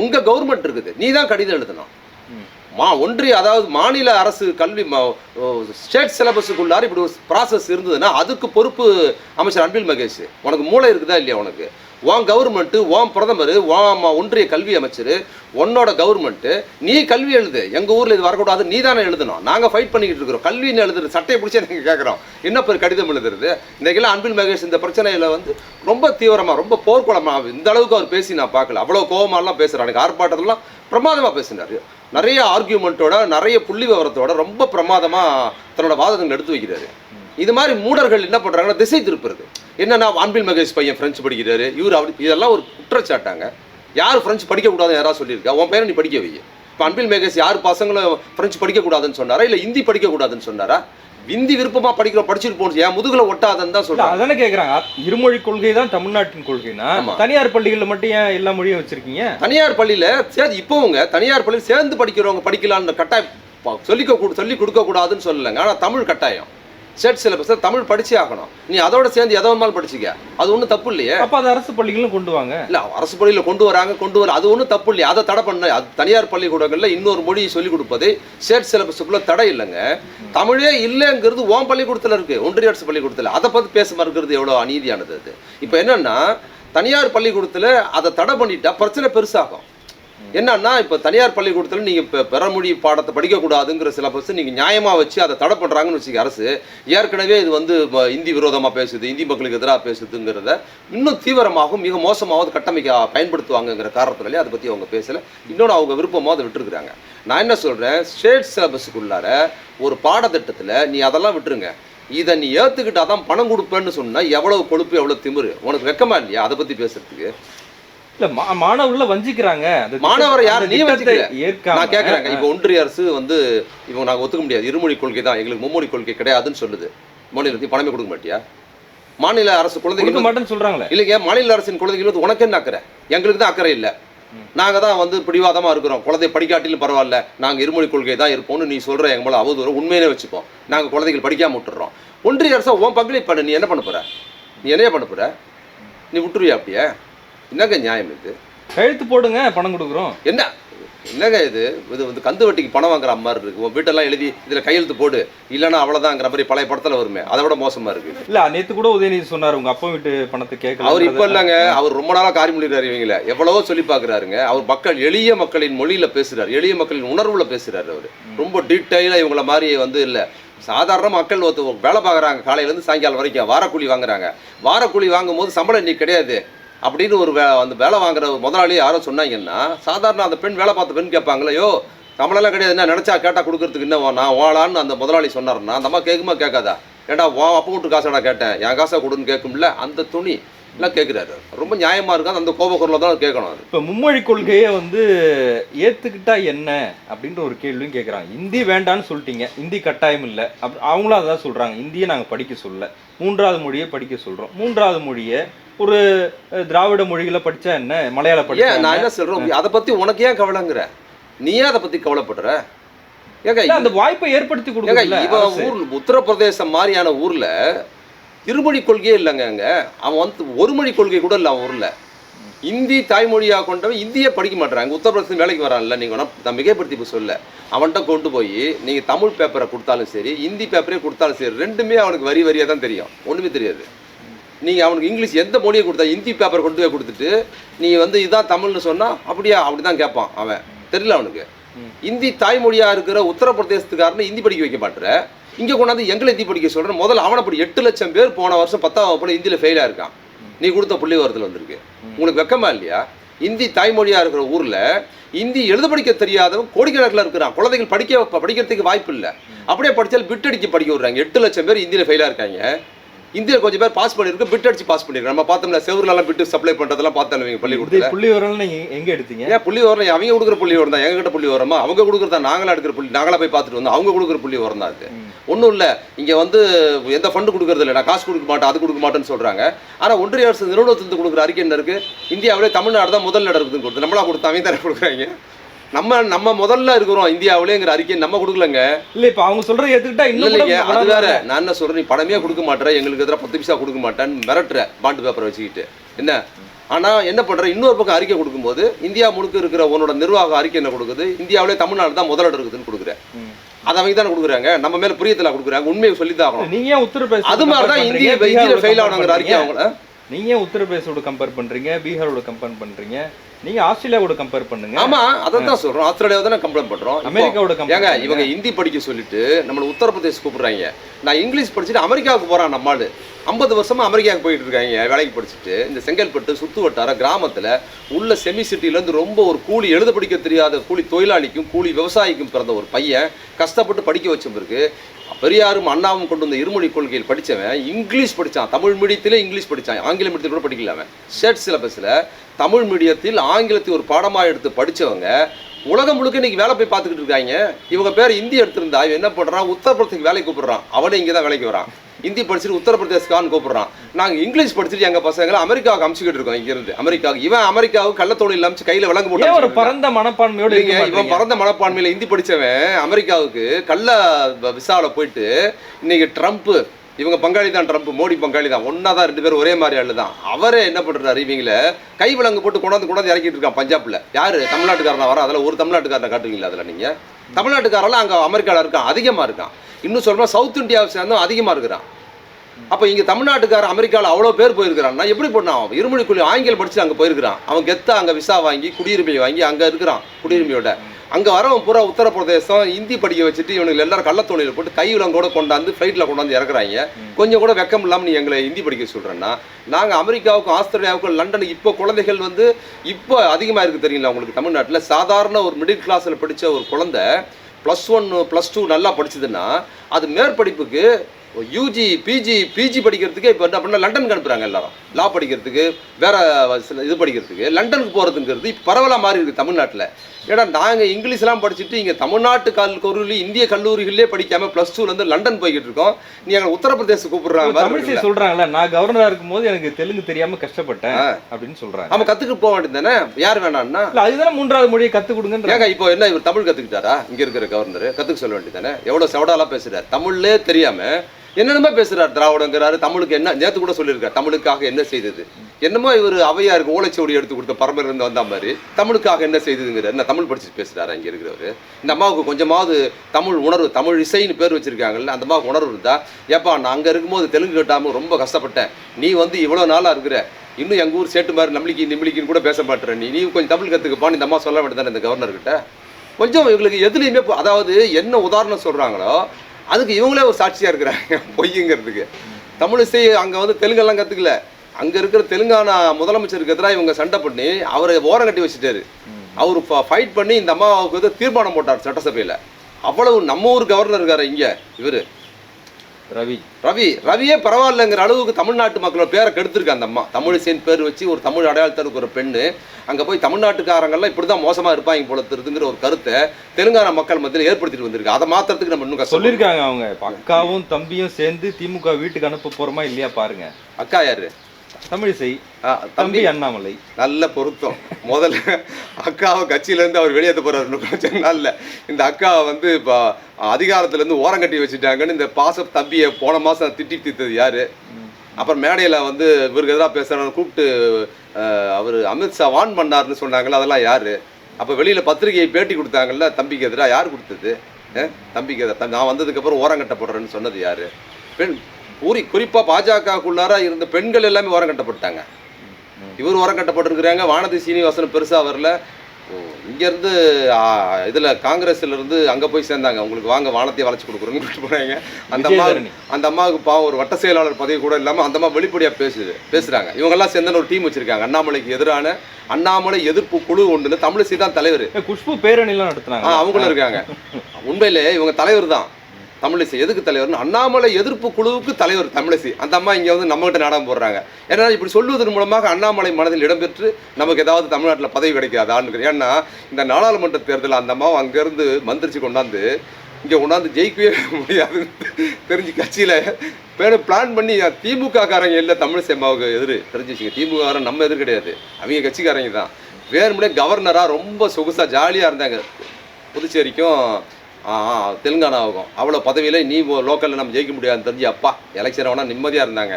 உங்க கவர்மெண்ட் இருக்குது. நீ தான் கடிதம் எழுதணும். மா ஒன்றிய அதாவது மாநில அரசு கல்வி ஸ்டேட் சிலபஸுக்குள்ளார இப்படி ஒரு ப்ராசஸ் இருந்ததுன்னா அதுக்கு பொறுப்பு அமைச்சர் அன்பில் மகேஷ். உனக்கு மூளை இருக்குதா இல்லையா உனக்கு? உன் கவர்மெண்ட்டு உன் பிரதமர் உன் ஒன்றிய கல்வி அமைச்சர் உன்னோட கவர்மெண்ட்டு நீ கல்வி எழுது. எங்கள் ஊரில் இது வரக்கூடாது நீ தானே எழுதணும். நாங்கள் ஃபைட் பண்ணிக்கிட்டு இருக்கிறோம். கல்வின்னு எழுதுறது சட்டையை பிடிச்சி நீங்கள் கேட்குறோம் என்ன பேர் கடிதம் எழுதுறது. இன்றைக்கெல்லாம் அன்பில் மகேஷ் இந்த பிரச்சனையில் வந்து ரொம்ப தீவிரமாக ரொம்ப போர்க்குளமாக இந்த அளவுக்கு அவர் பேசி நான் பார்க்கல. அவ்வளோ கோபமாலாம் பேசுகிறார் எனக்கு பிரமாதமாக பேசினார். நிறைய ஆர்கியூமெண்ட்டோட நிறைய புள்ளி விவரத்தோட ரொம்ப பிரமாதமாக தன்னோட வாதங்கள் எடுத்து வைக்கிறாரு. இது மாதிரி மூடர்கள் என்ன பண்ணுறாங்கன்னா திசை திருப்புறது. என்னன்னா அன்பில் மகேஷ் பையன் ஃப்ரெஞ்சு படிக்கிறாரு. இவர் அப்படி இதெல்லாம் ஒரு குற்றச்சாட்டாங்க. யார் ஃப்ரெஞ்சு படிக்கக்கூடாதுன்னு யாராவது சொல்லியிருக்கா? உன் பேரை நீ படிக்க வை. இப்போ அன்பில் மகேஷ் யார் பசங்களும் ஃப்ரெஞ்சு படிக்கக்கூடாதுன்னு சொன்னாரா? இல்லை ஹிந்தி படிக்கக்கூடாதுன்னு சொன்னாரா? ஹிந்தி விருப்பமாக படிக்கிறோம் படிச்சுட்டு போகணும். என் முதுகுல ஒட்டாதுன்னு தான் சொல்கிறாங்க அதானே கேக்குறாங்க. இருமொழி கொள்கை தான் தமிழ்நாட்டின் கொள்கைனா. தனியார் பள்ளிகள்ல மட்டும் ஏன் எல்லா மொழியும் வச்சிருக்கீங்க? தனியார் பள்ளியில் சேர்ந்து இப்போவுங்க தனியார் பள்ளியில் சேர்ந்து படிக்கிறவங்க படிக்கலான்னு கட்டாயம் சொல்லிக்க சொல்லி கொடுக்கக்கூடாதுன்னு சொல்லலைங்க. ஆனால் தமிழ் கட்டாயம். ஸ்டேட் சிலபஸில் தமிழ் படிச்சே ஆகணும். நீ அதோட சேர்ந்து எதோ ஒன்றாலும் படிச்சுக்க. அது ஒன்றும் தப்பு இல்லையே. அப்ப அது அரசு பள்ளிகளும் கொண்டு வாங்க. இல்ல அரசு பள்ளியில் கொண்டு வராங்க கொண்டு வர அது ஒன்றும் தப்பு இல்லையா. அதை தடை பண்ண அது தனியார் பள்ளிக்கூடங்களில் இன்னொரு மொழியை சொல்லிக் கொடுப்பது ஸ்டேட் சிலபஸுக்குள்ள தடை இல்லைங்க. தமிழே இல்லைங்கிறது ஓன் பள்ளிக்கூடத்தில் இருக்கு. ஒன்றிய அரசு பள்ளிக்கூடத்தில். அதை பற்றி பேச மறுக்கிறது எவ்வளோ அநீதியானது அது? இப்போ என்னன்னா தனியார் பள்ளிக்கூடத்தில் அதை தடை பண்ணிட்டா பிரச்சனை பெருசாகும். என்னன்னா இப்போ தனியார் பள்ளிக்கூடத்தில் நீங்கள் இப்போ பிறமொழி பாடத்தை படிக்கக்கூடாதுங்கிற சிலபஸ் நீங்கள் நியாயமாக வச்சு அதை தடை பண்ணுறாங்கன்னு வச்சுக்க அரசு. ஏற்கனவே இது வந்து இந்தி விரோதமாக பேசுது இந்தி மக்களுக்கு எதிராக பேசுதுங்கிறத இன்னும் தீவிரமாகவும் மிக மோசமாவது கட்டமைக்க பயன்படுத்துவாங்கங்கிற காரணத்தினாலே அதை பற்றி அவங்க பேசலை. இன்னொன்று அவங்க விருப்பமாக அதை விட்டுருக்குறாங்க. நான் என்ன சொல்கிறேன் ஸ்டேட் சிலபஸுக்குள்ளார ஒரு பாடத்திட்டத்தில் நீ அதெல்லாம் விட்டுருங்க. இதை நீ ஏற்றுக்கிட்டால் தான் பணம் கொடுப்பேன்னு சொன்னால் எவ்வளவு கொழுப்பு எவ்வளோ திமிரு? உனக்கு வெக்கமா இல்லையா? அதை பற்றி பேசுறதுக்கு. இல்ல மாணவர்களை வஞ்சிக்கிறாங்க. மாணவரை யார்? நீ நான் கேட்குறேங்க இப்போ ஒன்றிய அரசு வந்து இவங்க நாங்கள் ஒத்துக்க முடியாது. இருமொழி கொள்கை தான். எங்களுக்கு மும்மொழி கொள்கை கிடையாதுன்னு சொல்லுது. மாநிலத்தையும் பணமே கொடுக்க மாட்டியா? மாநில அரசு குழந்தைகள் மாட்டேன்னு சொல்றாங்களே. இல்லைங்க மாநில அரசின் குழந்தைகள் வந்து உனக்கு என்ன அக்கறை? எங்களுக்கு தான் அக்கறை இல்லை. நாங்கள் தான் வந்து பிடிவாதமாக இருக்கிறோம். குழந்தை படிக்காட்டிலும் பரவாயில்ல. நாங்கள் இருமொழி கொள்கை தான் இருப்போம்னு நீ சொல்கிற எங்க மேலே அவதூறு உண்மையிலே வச்சுப்போம். நாங்கள் குழந்தைகள் படிக்காம விட்டுறோம். ஒன்றிய அரசு உன் பங்களிப்பு பண்ண. நீ என்ன பண்ண போற? நீ என்னைய பண்ண போற? நீ விட்டுருவியா அப்படியே? என்னங்க நியாயம் இது? கழுத்து போடுங்க பணம் கொடுக்குறோம். என்ன? என்னங்க இது? இது வந்து கந்து வட்டிக்கு பணம் வாங்குற மாதிரி இருக்கு. உன் வீட்டெல்லாம் எழுதி இதில் கையெழுத்து போடு. இல்லைன்னா அவ்வளோதாங்கிற மாதிரி பழைய படத்தில் வருமே. அதை விட மோசமாக இருக்கு. இல்ல நேத்து கூட உதயநிதி சொன்னாரு. உங்க அப்பா வீட்டு பணத்தை கேட்கல. அவர் இப்போ இல்லைங்க அவர் ரொம்ப நாளாக காரி முடிகிறாரு இவங்கள. எவ்வளவோ சொல்லி பார்க்குறாருங்க அவர் மக்கள் எளிய மக்களின் மொழியில பேசுறாரு. எளிய மக்களின் உணர்வுல பேசுறாரு அவர். ரொம்ப டீட்டெயிலாக இவங்கள மாதிரி வந்து இல்லை. சாதாரண மக்கள் ஒருத்த வேலை பார்க்குறாங்க காலையிலேருந்து சாயங்காலம் வரைக்கும் வாரக்கூலி வாங்குறாங்க. வாரக்கூலி வாங்கும்போது சம்பளம் இன்னைக்கு கிடையாது. அப்படின்னு ஒரு வே அந்த வேலை வாங்குற முதலாளி யாரோ சொன்னாங்கன்னா சாதாரண அந்த பெண் வேலை பார்த்த பெண் கேட்பாங்களே யோ நம்மளெல்லாம் கிடையாது என்ன நினச்சா கேட்டால் கொடுக்கறதுக்கு என்ன நான் ஓலான்னு அந்த முதலாளி சொன்னார்னா அந்த அம்மா கேட்குமா கேட்காதா? ஏண்டா வா அப்போ விட்டு காசாடா கேட்டேன்? என் காசை கொடுன்னு கேட்கும்ல அந்த துணி எல்லாம் கேட்குறாரு ரொம்ப நியாயமாக இருக்காது அந்த கோபக்குரலில் தான் கேட்கணும் இப்போ மும்மொழி கொள்கையை வந்து ஏற்றுக்கிட்டா என்ன அப்படின்ற ஒரு கேள்வியும் கேட்குறாங்க இந்தி வேண்டான்னு சொல்லிட்டீங்க இந்தி கட்டாயம் இல்லை. அப் அவங்களும் அதான் சொல்கிறாங்க இந்தியை நாங்கள் படிக்க சொல்ல. மூன்றாவது மொழியை படிக்க சொல்கிறோம் மூன்றாவது மொழியை ஒரு திராவிட மொழிகளை படிச்சா என்ன? மலையாள படிச்சா நான் என்ன? சொல்கிறேன் அதை பற்றி உனக்கு ஏன் கவலைங்கிற? நீ ஏன் அதை பற்றி கவலைப்படுற? ஏங்க அந்த வாய்ப்பை ஏற்படுத்தி கொடுக்கல இவன் ஊர் உத்தரப்பிரதேசம் மாதிரியான ஊர்ல இருமொழி கொள்கையே இல்லைங்க அங்க. அவன் வந்து ஒரு மொழி கொள்கை கூட இல்லை அவன் ஊர்ல. இந்தி தாய்மொழியா கொண்டவன் இந்தியே படிக்க மாட்டாங்க உத்தரப்பிரதேசம் வேலைக்கு வரான்ல நீங்க நான் மிகைப்படுத்தி இப்போ சொல்ல. அவன்கிட்ட கொண்டு போய் நீங்க தமிழ் பேப்பரை கொடுத்தாலும் சரி இந்தி பேப்பரே கொடுத்தாலும் சரி ரெண்டுமே அவனுக்கு வரி வரியா தான் தெரியும். ஒண்ணுமே தெரியாது. நீங்க அவனுக்கு இங்கிலீஷ் எந்த மொழியை கொடுத்தா இந்தி பேப்பர் கொண்டு போய் கொடுத்துட்டு நீ வந்து இதான் தமிழ்னு சொன்னா அப்படியா? அப்படிதான் கேட்பான் அவன். தெரியல அவனுக்கு. இந்தி தாய்மொழியா இருக்கிற உத்தரப்பிரதேசத்துக்காரனு இந்தி படிக்க வைக்க மாட்டேற. இங்க கொண்டாந்து எங்களை இந்தி படிக்க சொல்றேன் முதல்ல அவனை படி எட்டு லட்சம் பேர் போன வருஷம் பத்தாம் வகுப்புல இந்தியில ஃபெயிலா இருக்கான் நீ கொடுத்த புள்ளி வரத்துல வந்திருக்கு. உங்களுக்கு வெக்கமா இல்லையா? இந்தி தாய்மொழியா இருக்கிற ஊர்ல இந்தி எழுத படிக்க தெரியாதவன் கோடிக்கணக்கில் இருக்கிறான். குழந்தைகள் படிக்க படிக்கிறதுக்கு வாய்ப்பு இல்லை. அப்படியே படிச்சாலும் பிட் அடிச்சு படிக்க விடுறாங்க. எட்டு லட்சம் பேர் இந்தியில ஃபெயிலா இருக்காங்க. இந்தியாவில் கொஞ்சம் பேர் பாஸ் பண்ணிருக்கு பிட் அடிச்சு பாஸ் பண்ணிருக்காங்க நம்ம பார்த்தோம்ல செவருலலாம் பிட்டு சப்ளை பண்றதெல்லாம் பார்த்தோம் இது பள்ளிக்கூடத்தில்? புள்ளி விவரம்லாம் நீங்க எங்க எடுத்தீங்க? ஏன் புள்ளி வரம் அவங்க கொடுக்குற புள்ளி வரம் தான். எங்ககிட்ட புள்ளி வரமா அவங்க கொடுக்குறதா நாங்களா எடுக்கிற புள்ளி நாங்களா போய் பார்த்துட்டு வந்தோம். அவங்க கொடுக்குற புள்ளி வரம் தான் அது. ஒன்றும் இல்லை. இங்கே வந்து எந்த ஃபண்டு கொடுக்கறது இல்லை. நான் காசு கொடுக்க மாட்டேன் அது கொடுக்க மாட்டேன்னு சொல்கிறாங்க ஆனால் ஒன்றிய அரசு நிறுவனத்திலிருந்து கொடுக்குற அறிக்கை என்ன இருக்குது இந்தியாவிலே தமிழ்நாடு தான் முதல் இடம் இருக்குதுன்னு கொடுத்து நம்மளா கொடுத்து அவங்க தானே கொடுக்குறாங்க. நம்ம நம்ம முதல்ல இருக்கிறோம் இந்தியாவிலேங்கிற அறிக்கை நம்ம கொடுக்கலங்க. இல்ல இப்ப அவங்க சொல்றதை ஏத்துக்கிட்டா இல்லை இன்னும் இல்லைங்க அது வேற. நான் என்ன சொல்கிறேன் நீ பணமே கொடுக்க மாட்டேற எங்களுக்கு எதிராக பத்து பைசா கொடுக்க மாட்டேன்னு மிரட்டுற பாண்டு பேப்பரை வச்சுக்கிட்டு. என்ன? ஆனால் என்ன பண்ணுற இன்னொரு பக்கம் அறிக்கை கொடுக்கும்போது இந்தியா முழுக்க இருக்கிற உன்னோட நிர்வாக அறிக்கை என்ன கொடுக்குது? இந்தியாவிலே தமிழ்நாடு தான் முதலிடம் இருக்குதுன்னு கொடுக்குற. அதை அவங்க தானே கொடுக்குறாங்க? நம்ம மேல பிரியத்தில் கொடுக்குறாங்க. உண்மையை சொல்லி தான் ஆகணும் நீங்க உத்தரப்பிரதேச அது மாதிரி தான் இந்திய இந்தியில ஃபெயில் ஆனவங்க அறிக்கை அவங்கள நீங்க ஏன் உத்தரப்பிரதேசோட கம்பேர் பண்றீங்க? பீகாரோட கம்பேர் பண்றீங்க? நீங்க ஆஸ்திரேலியாவோட கம்பேர் பண்ணுங்க. ஆமா அதை தான் சொல்றோம். ஆஸ்திரேலியாவை தான் கம்ப்ளைண்ட் பண்றோம். அமெரிக்காவோட ஏங்க இவங்க ஹிந்தி படிக்க சொல்லிட்டு நம்மள உத்தரப்பிரதேஷ் கூப்பிடுறாங்க. நான் இங்கிலீஷ் படிச்சுட்டு அமெரிக்காவுக்கு போறான் நம்மாடு ஐம்பது வருஷமா அமெரிக்காவுக்கு போயிட்டு இருக்காங்க வேலைக்கு படிச்சுட்டு. இந்த செங்கல்பட்டு சுத்து வட்டார கிராமத்துல உள்ள செமி சிட்டில இருந்து ரொம்ப ஒரு கூலி எழுத படிக்க தெரியாத கூலி தொழிலாளிக்கும் கூலி விவசாயிக்கும் பிறந்த ஒரு பையன் கஷ்டப்பட்டு படிக்க வச்ச பிறகு பெரியாரும் அண்ணாவும் கொண்டு வந்த இருமொழி கொள்கையில் படிச்சவன் இங்கிலீஷ் படிச்சான். தமிழ் மீடியத்திலே இங்கிலீஷ் படிச்சான். ஆங்கில மீடியத்தில் கூட படிக்கல அவன். ஸ்டேட் சிலபஸ்ல தமிழ் மீடியத்தில் ஆங்கிலத்தை ஒரு பாடமா எடுத்து படிச்சவங்க உலகம் முழுக்க இன்னைக்கு வேலை போய் பார்த்துக்கிட்டு இருக்காங்க. இவங்க பேர் இந்தி எடுத்திருந்தா இவன் என்ன பண்றான்? உத்தரப்பிரதேசத்துக்கு வேலைக்கு கூப்பிடுறான். அவனே இங்கே தான் வேலைக்கு வரான். இந்தி படிச்சுட்டு உத்தரப்பிரதேசக்கான்னு கூப்பிடுறான். நாங்க இங்கிலீஷ் படிச்சுட்டு எங்க பசங்களை அமெரிக்காவுக்கு அமுச்சுக்கிட்டு இருக்கோம் இங்க இருந்து. அமெரிக்காவுக்கு. இவன் அமெரிக்காவுக்கு கள்ளத்தோடு அமுச்சு கையில விலங்கு போட்டு ஒரு. பரந்த மனப்பான்மையோட இருக்க இவன்? பறந்த மனப்பான்மையில இந்தி படிச்சவன் அமெரிக்காவுக்கு கள்ள வ- விசால போயிட்டு இன்னைக்கு ட்ரம்ப் இவங்க பங்காளி தான் ட்ரம்ப் மோடி பங்காளி தான் ஒன்றா தான் ரெண்டு பேரும் ஒரே மாதிரி ஆளு தான் அவரே என்ன பண்ணுறாரு இவங்கள? கை விலங்கு போட்டு கொண்டாந்து கொண்டாந்து இறக்கிட்டு இருக்கான் பஞ்சாப்ல. யார்? தமிழ்நாட்டுக்காரனா வர அதில் ஒரு தமிழ்நாட்டுக்காரனை காட்டுவீங்களா அதில் நீங்கள் தமிழ்நாட்டுக்காரெல்லாம் அங்கே அமெரிக்காவில் இருக்கான். அதிகமாக இருக்கான். இன்னும் சொல்கிறோம் சவுத் இந்தியாவை சேர்ந்தும் அதிகமாக இருக்கிறான். அப்ப இங்க தமிழ்நாட்டுக்காரன் அமெரிக்கால அவ்வளவு பேர் போயிருக்கிறான்னா எப்படி பண்ணான் அவன் இருமொழி குழி ஆங்கிலம் படிச்சு அங்க போயிருக்கிறான். அவன் கெத்தா அங்க விசா வாங்கி குடியுரிமை வாங்கி அங்க இருக்கிறான் குடியுரிமையோட. அங்க வரவன் பூரா உத்தரப்பிரதேசம் இந்தி படிக்க வச்சுட்டு இவனுக்கு எல்லாரும் கள்ளத்தோணியில் போட்டு கைவிலங்கோட கொண்டாந்து ஃப்ளைட்ல கொண்டாந்து இறக்குறாங்க. கொஞ்சம் கூட வெக்கம் இல்லாம நீ எங்களை ஹிந்தி படிக்க சொல்றேன்னா நாங்க அமெரிக்காவுக்கும் ஆஸ்திரேலியாவுக்கும் லண்டனுக்கு இப்போ குழந்தைகள் வந்து இப்போ அதிகமா இருக்கு தெரியுங்களா உங்களுக்கு தமிழ்நாட்டுல? சாதாரண ஒரு மிடில் கிளாஸ்ல படிச்ச ஒரு குழந்தை ப்ளஸ் ஒன் ப்ளஸ் டூ நல்லா படிச்சதுன்னா அது மேற்படிப்புக்கு யூஜி பிஜி பிஜி படிக்கிறதுக்கு இப்போ என்ன பண்ண லண்டனுக்கு அனுப்புகிறாங்க எல்லாரும். லா படிக்கிறதுக்கு வேற சில இது படிக்கிறதுக்கு லண்டனுக்கு போகிறதுங்கிறது பரவலாக மாறி இருக்குது தமிழ்நாட்டில். ஏன்னா நாங்கள் இங்கிலீஷ்லாம் படிச்சுட்டு இங்கே தமிழ்நாட்டு கல்லூரி இந்திய கல்லூரிகளிலே படிக்காம ப்ளஸ் டூலேருந்து லண்டன் போய்கிட்டு இருக்கோம். நீ எங்களை உத்தரப்பிரதேச கூப்பிடுறாங்க இருக்குல்ல. சொல்றாங்கல்ல நான் கவர்னரா இருக்கும்போது எனக்கு தெலுங்கு தெரியாம கஷ்டப்பட்டேன் அப்படின்னு சொல்றாங்க. அவன் கற்றுக்கிட்டு போக வேண்டியது தானே? யார் இல்ல அதுதானே மூன்றாவது மொழியை கத்து கொடுங்கன்ற ஏங்க இப்போ என்ன இவர் தமிழ் கற்றுக்கிட்டாரா இங்கே இருக்கிற கவர்னர் கற்றுக்க சொல்ல வேண்டியது தானே? எவ்வளோ செவடாலாம் பேசுறாரு. தமிழ்லே தெரியாம என்னென்னமோ பேசுறாரு திராவிடங்கிறாரு தமிழுக்கு என்ன நேத்து கூட சொல்லியிருக்காரு தமிழுக்காக என்ன செய்தது? என்னமோ இவர் அவையாருக்கு ஓலைச்சுவடி எடுத்து கொடுத்த பரம்பரை இருந்து வந்த மாதிரி தமிழுக்காக என்ன செய்ததுங்கிற என்ன தமிழ் படிச்சுட்டு பேசுறாரு அங்கே இருக்கிறவர். இந்த அம்மாவுக்கு கொஞ்சமாவது தமிழ் உணர்வு தமிழ் இசைன்னு பேர் வச்சிருக்காங்கல்ல அந்த அம்மாவுக்கு உணர்வு இருந்தா ஏப்பா நான் அங்கே இருக்கும்போது தெலுங்கு கேட்டாமல் ரொம்ப கஷ்டப்பட்டேன். நீ வந்து இவ்வளோ நாளாக இருக்கிற இன்னும் எங்கள் ஊர் சேட்டு மாதிரி நம்பிக்கை நிம்பிளிக்கின்னு கூட பேச மாட்டேற நீ. நீ கொஞ்சம் தமிழ் கற்றுக்குப்பான்னு இந்த அம்மா சொல்ல வேண்டியதானே இந்த கவர்னர்கிட்ட? கொஞ்சம் இவங்களுக்கு எதுலேயுமே இப்போ- அதாவது என்ன உதாரணம் சொல்கிறாங்களோ அதுக்கு இவங்களே ஒரு சாட்சியாக இருக்கிறாங்க பொய்யுங்கிறதுக்கு தமிழ் இசை அங்கே வந்து தெலுங்கெல்லாம் கற்றுக்கல அங்க இருக்கிற தெலுங்கானா முதலமைச்சருக்கு எதிராக இவங்க சண்டை பண்ணி அவரை ஓரம் கட்டி வச்சுட்டாரு. அவர் ஃபைட் பண்ணி இந்த அம்மாவுக்கு வந்து தீர்மானம் போட்டார் சட்டசபையில. அவ்வளவு நம்ம ஊர் கவர்னர் இருக்காரு இங்க இவரு. ரவி. ரவி ரவியே பரவாயில்லைங்கிற அளவுக்கு தமிழ்நாட்டு மக்களோட பேரை கெடுத்திருக்கு அந்த அம்மா. தமிழிசைன்னு பேர் வச்சு ஒரு தமிழ் அடையாளத்தில் இருக்கிற பெண்ணு. அங்கே போய் தமிழ்நாட்டுக்காரங்கெல்லாம் இப்படி தான் மோசமாக இருப்பாங்க போல தெரியுதுங்கிற ஒரு கருத்தை தெலுங்கானா மக்கள் மத்தியில் ஏற்படுத்திட்டு வந்திருக்கு. அதை மாத்துறதுக்கு நம்ம இன்னும் சொல்லியிருக்காங்க அவங்க. அக்காவும் தம்பியும் சேர்ந்து திமுக வீட்டுக்கு அனுப்ப போறோமா இல்லையா பாருங்க. அக்கா யாரு? தமிழிசை தம்பி. அண்ணாமலை. நல்ல பொருத்தம். முதல்ல அக்காவை கட்சியிலேருந்து அவர் வெளியேற்ற போறாரு. கொஞ்சம் நாள்ல. இந்த அக்காவை வந்து இப்போ அதிகாரத்துலேருந்து ஓரம் கட்டி வச்சுட்டாங்கன்னு இந்த பாச தம்பியை போன மாதம் திட்டி தீர்த்தது யாரு? அப்புறம் மேடையில் வந்து இவருக்கு எதிராக பேசுகிறவங்க கூப்பிட்டு அவர் அமித்ஷா வான் பண்ணாருன்னு சொன்னாங்கல்ல அதெல்லாம் யாரு? அப்போ வெளியில் பத்திரிகையை பேட்டி கொடுத்தாங்கல்ல தம்பிக்கு எதிராக யார் கொடுத்தது? தம்பிக்கு எதிராக நான் வந்ததுக்கப்புறம் ஓரங்கட்ட போடுறேன்னு சொன்னது யாரு? பெண் ஊரி குறிப்பாக பாஜகக்குள்ளார இருந்த பெண்கள் எல்லாமே ஓரம் கட்டப்பட்டாங்க இவர் ஓரம் கட்டப்பட்டிருக்கிறாங்க வானதி சீனிவாசன் பெருசாக வரல. இங்கேருந்து இதில் காங்கிரஸ்ல இருந்து அங்கே போய் சேர்ந்தாங்க. உங்களுக்கு வாங்க வானத்தை வளைச்சு கொடுக்குறோன்னு கூப்பிட்டு அந்த அம்மா. அந்த அம்மாவுக்கு பாவம் ஒரு வட்ட செயலாளர் பதவி கூட இல்லாமல் அந்த அம்மா வெளிப்படையாக பேசுது பேசுகிறாங்க இவங்கெல்லாம் சேர்ந்து ஒரு டீம் வச்சிருக்காங்க. அண்ணாமலைக்கு எதிரான அண்ணாமலை எதிர்ப்பு குழு ஒன்றுன்னு தமிழிசை தான் தலைவர். குஷ்பு பேரணிலாம் நடத்துனாங்க. அவங்களும் இருக்காங்க. உண்மையிலே இவங்க தலைவர் தான் தமிழிசை எதுக்கு தலைவர்னு அண்ணாமலை எதிர்ப்பு குழுவுக்கு தலைவர் தமிழிசை. அந்த அம்மா இங்கே வந்து நம்மகிட்ட நாடகம் போடுறாங்க. ஏன்னா இப்படி சொல்லுவதன் மூலமாக அண்ணாமலை மனதில் இடம்பெற்று நமக்கு ஏதாவது தமிழ்நாட்டில் பதவி கிடைக்காதான்னு ஏன்னா இந்த நாடாளுமன்ற தேர்தலில் அந்த அம்மாவை அங்கேருந்து மந்திரிச்சு கொண்டாந்து இங்கே கொண்டாந்து ஜெயிக்கவே [laughs] முடியாதுன்னு தெரிஞ்சு கட்சியில் பேர் பிளான் பண்ணி திமுக காரங்க இல்லை தமிழிசை அம்மாவுக்கு எதிர். தெரிஞ்சு வச்சுங்க திமுக காரன் நம்ம எதிர் கிடையாது. அவங்க கட்சிக்காரங்க தான். வேறுமுடியே கவர்னராக ரொம்ப சொகுசாக ஜாலியாக இருந்தாங்க. புதுச்சேரிக்கும் தெலுங்கானாவுக்கும் அவ்வளோ பதவியில் நீ லோக்கலில் நம்ம ஜெயிக்க முடியாதுன்னு தெரிஞ்சு அப்பா எலெக்ஷன் வேணால் நிம்மதியாக இருந்தாங்க.